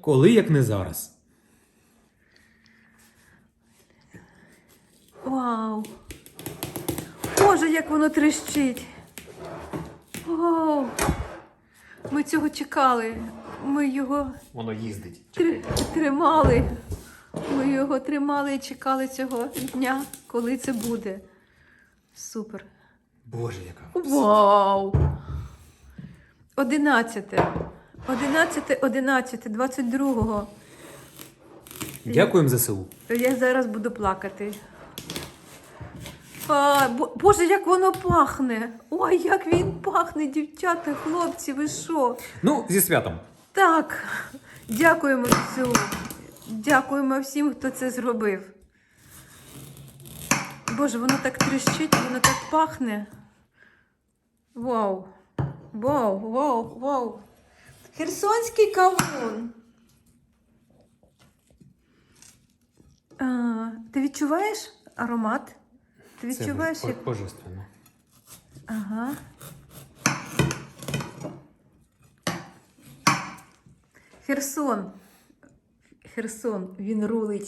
Коли як не зараз. Вау! Боже, як воно тріщить! Вау! Ми цього чекали. Ми його Воно їздить. тр- тримали. Ми його тримали і чекали цього дня, коли це буде. Супер. Боже, яка. Вау! 11. 11, 11, 22. Дякуємо ЗСУ. Я зараз буду плакати. А, Боже, як воно пахне! Ой, як він пахне, дівчата, хлопці, ви що? Ну, зі святом. Так, дякуємо всю. Дякуємо всім, хто це зробив. Боже, воно так тріщить, воно так пахне. Вау! Вау, вау, вау! Херсонський кавун. А, ти відчуваєш аромат? Ти відчуваєш, Це як. божественно. Ага. Херсон. Херсон, він рулить.